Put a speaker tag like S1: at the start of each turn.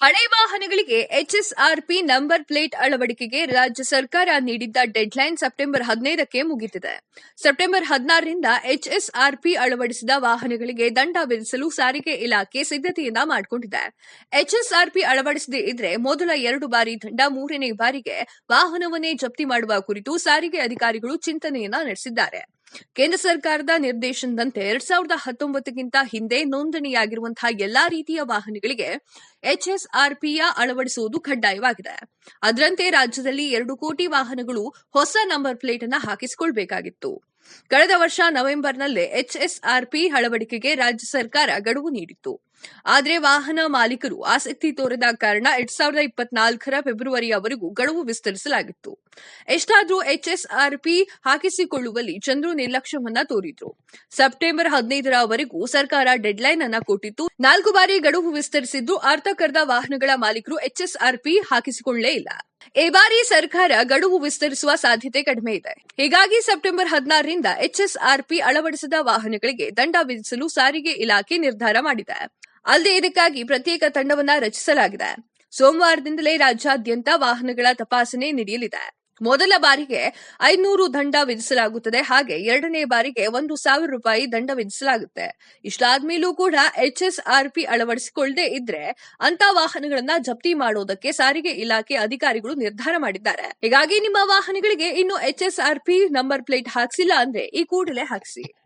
S1: ಹಳೆ ವಾಹನಗಳಿಗೆ HSRP number plate ಅಳವಡಿಕೆಗೆ ರಾಜ್ಯ ಸರ್ಕಾರ ನೀಡಿದ್ದ ಡೆಡ್ಲೈನ್ ಸೆಪ್ಟೆಂಬರ್ ಹದಿನೈದಕ್ಕೆ ಮುಗಿದಿದೆ. ಸೆಪ್ಟೆಂಬರ್ ಹದಿನಾರರಿಂದ ಎಚ್ಎಸ್ಆರ್ಪಿ ಅಳವಡಿಸಿದ ವಾಹನಗಳಿಗೆ ದಂಡ ವಿಧಿಸಲು ಸಾರಿಗೆ ಇಲಾಖೆ ಸಿದ್ಧತೆಯನ್ನ ಮಾಡಿಕೊಂಡಿದೆ. ಎಚ್ಎಸ್ಆರ್ಪಿ ಅಳವಡಿಸದೇ ಇದ್ರೆ ಮೊದಲ ಎರಡು ಬಾರಿ ದಂಡ, ಮೂರನೇ ಬಾರಿಗೆ ವಾಹನವನ್ನೇ ಜಪ್ತಿ ಮಾಡುವ ಕುರಿತು ಸಾರಿಗೆ ಅಧಿಕಾರಿಗಳು ಚಿಂತನೆಯನ್ನ ನಡೆಸಿದ್ದಾರೆ. ಕೇಂದ್ರ ಸರ್ಕಾರದ ನಿರ್ದೇಶನದಂತೆ ಎರಡ್ ಸಾವಿರದ ಹತ್ತೊಂಬತ್ತಕ್ಕಿಂತ ಹಿಂದೆ ನೋಂದಣಿಯಾಗಿರುವಂತಹ ಎಲ್ಲಾ ರೀತಿಯ ವಾಹನಗಳಿಗೆ ಎಚ್ಎಸ್ಆರ್ಪಿಯ ಅಳವಡಿಸುವುದು ಕಡ್ಡಾಯವಾಗಿದೆ. ಅದರಂತೆ ರಾಜ್ಯದಲ್ಲಿ ಎರಡು ಕೋಟಿ ವಾಹನಗಳು ಹೊಸ ನಂಬರ್ ಪ್ಲೇಟ್ ಅನ್ನು ಹಾಕಿಸಿಕೊಳ್ಬೇಕಾಗಿತ್ತು. ಕಳೆದ ವರ್ಷ ನವೆಂಬರ್ನಲ್ಲೇ ಎಚ್ಎಸ್ಆರ್ಪಿ ಅಳವಡಿಕೆಗೆ ರಾಜ್ಯ ಸರ್ಕಾರ ಗಡುವು ನೀಡಿತ್ತು. ಆದರೆ ವಾಹನ ಮಾಲೀಕರು ಆಸಕ್ತಿ ತೋರದ ಕಾರಣ ಎರಡ್ ಸಾವಿರದ ಇಪ್ಪತ್ನಾಲ್ಕರ ಫೆಬ್ರವರಿಯವರೆಗೂ ಗಡುವು ವಿಸ್ತರಿಸಲಾಗಿತ್ತು. ಎಷ್ಟಾದರೂ ಎಚ್ಎಸ್ಆರ್ಪಿ ಹಾಕಿಸಿಕೊಳ್ಳುವಲ್ಲಿ ಜನರು ನಿರ್ಲಕ್ಷ್ಯವನ್ನ ತೋರಿದ್ರು. ಸೆಪ್ಟೆಂಬರ್ ಹದಿನೈದರವರೆಗೂ ಸರ್ಕಾರ ಡೆಡ್ಲೈನ್ ಅನ್ನ ಕೊಟ್ಟಿತ್ತು. ನಾಲ್ಕು ಬಾರಿ ಗಡುವು ವಿಸ್ತರಿಸಿದ್ದು ಅರ್ಥಕರ್ದ ವಾಹನಗಳ ಮಾಲೀಕರು ಎಚ್ಎಸ್ಆರ್ಪಿ ಹಾಕಿಸಿಕೊಳ್ಳಲೇ ಇಲ್ಲ. ಈ ಬಾರಿ ಸರ್ಕಾರ ಗಡುವು ವಿಸ್ತರಿಸುವ ಸಾಧ್ಯತೆ ಕಡಿಮೆ ಇದೆ. ಹೀಗಾಗಿ ಸೆಪ್ಟೆಂಬರ್ ಹದಿನಾರರಿಂದ ಎಚ್ಎಸ್ಆರ್ಪಿ ಅಳವಡಿಸಿದ ವಾಹನಗಳಿಗೆ ದಂಡ ವಿಧಿಸಲು ಸಾರಿಗೆ ಇಲಾಖೆ ನಿರ್ಧಾರ ಮಾಡಿದೆ. ಅಲ್ಲದೆ ಇದಕ್ಕಾಗಿ ಪ್ರತ್ಯೇಕ ತಂಡವನ್ನ ರಚಿಸಲಾಗಿದೆ. ಸೋಮವಾರದಿಂದಲೇ ರಾಜ್ಯಾದ್ಯಂತ ವಾಹನಗಳ ತಪಾಸಣೆ ನಡೆಯಲಿದೆ. ಮೊದಲ ಬಾರಿಗೆ ಐನೂರು ದಂಡ ವಿಧಿಸಲಾಗುತ್ತದೆ. ಹಾಗೆ ಎರಡನೇ ಬಾರಿಗೆ ಒಂದು ಸಾವಿರ ರೂಪಾಯಿ ದಂಡ ವಿಧಿಸಲಾಗುತ್ತೆ. ಇಷ್ಟಾದ್ಮೇಲೂ ಕೂಡ ಎಚ್ ಎಸ್ ಆರ್ ಪಿ ಅಳವಡಿಸಿಕೊಳ್ಳದೆ ಇದ್ರೆ ಅಂತ ವಾಹನಗಳನ್ನ ಜಪ್ತಿ ಮಾಡೋದಕ್ಕೆ ಸಾರಿಗೆ ಇಲಾಖೆ ಅಧಿಕಾರಿಗಳು ನಿರ್ಧಾರ ಮಾಡಿದ್ದಾರೆ. ಹೀಗಾಗಿ ನಿಮ್ಮ ವಾಹನಗಳಿಗೆ ಇನ್ನು H S R P number plate ಹಾಕ್ಸಿಲ್ಲ ಅಂದ್ರೆ ಈ ಕೂಡಲೇ ಹಾಕಿಸಿ.